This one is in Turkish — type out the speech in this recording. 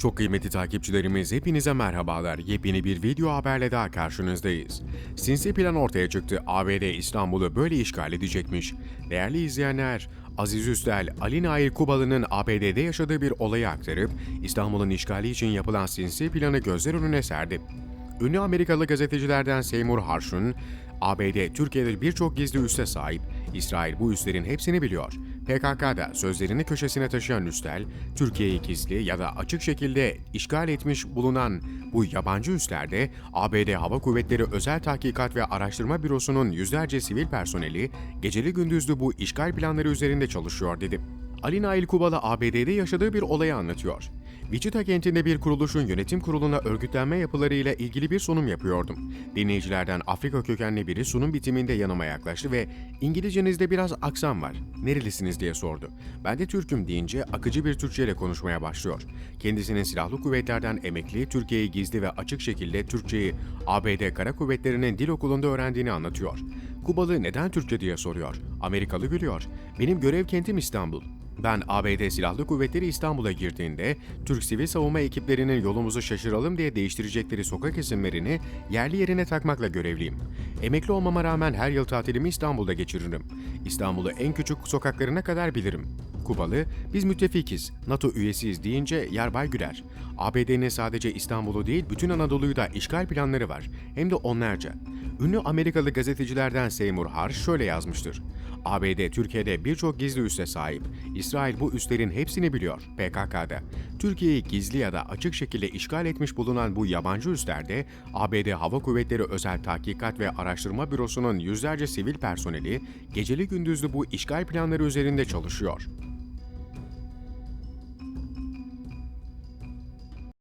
Çok kıymetli takipçilerimiz hepinize merhabalar. Yepyeni bir video haberle daha karşınızdayız. Sinsi plan ortaya çıktı. ABD İstanbul'u böyle işgal edecekmiş. Değerli izleyenler, Aziz Üstel, Ali Nail Kubalı'nın ABD'de yaşadığı bir olayı aktarıp İstanbul'un işgali için yapılan sinsi planı gözler önüne serdi. Ünlü Amerikalı gazetecilerden Seymour Harshun, ABD Türkiye'de birçok gizli üsse sahip, İsrail bu üslerin hepsini biliyor. PKK'da sözlerini köşesine taşıyan üstel, Türkiye'yi gizli ya da açık şekilde işgal etmiş bulunan bu yabancı üslerde ABD Hava Kuvvetleri Özel Tahkikat ve Araştırma Bürosu'nun yüzlerce sivil personeli geceli gündüzlü bu işgal planları üzerinde çalışıyor dedi. Ali Nail Kubalı ABD'de yaşadığı bir olayı anlatıyor. Wichita kentinde bir kuruluşun yönetim kuruluna örgütlenme yapılarıyla ilgili bir sunum yapıyordum. Dinleyicilerden Afrika kökenli biri sunum bitiminde yanıma yaklaştı ve İngilizcenizde biraz aksam var. Nerelisiniz diye sordu. Ben de Türk'üm deyince akıcı bir Türkçe ile konuşmaya başlıyor. Kendisinin silahlı kuvvetlerden emekli, Türkiye'yi gizli ve açık şekilde Türkçeyi ABD Kara Kuvvetleri'nin dil okulunda öğrendiğini anlatıyor. Kubalı neden Türkçe diye soruyor. Amerikalı gülüyor. Benim görev kentim İstanbul. Ben ABD Silahlı Kuvvetleri İstanbul'a girdiğinde Türk sivil savunma ekiplerinin yolumuzu şaşıralım diye değiştirecekleri sokak isimlerini yerli yerine takmakla görevliyim. Emekli olmama rağmen her yıl tatilimi İstanbul'da geçiririm. İstanbul'u en küçük sokaklarına kadar bilirim. Kubalı, biz müttefikiz, NATO üyesiyiz deyince Yarbay güler. ABD'nin sadece İstanbul'u değil bütün Anadolu'yu da işgal planları var. Hem de onlarca. Ünlü Amerikalı gazetecilerden Seymour Harsh şöyle yazmıştır. ABD Türkiye'de birçok gizli üsse sahip. İsrail bu üslerin hepsini biliyor PKK'da. Türkiye'yi gizli ya da açık şekilde işgal etmiş bulunan bu yabancı üslerde ABD Hava Kuvvetleri Özel Tahkikat ve Araştırma Bürosu'nun yüzlerce sivil personeli geceli gündüzlü bu işgal planları üzerinde çalışıyor.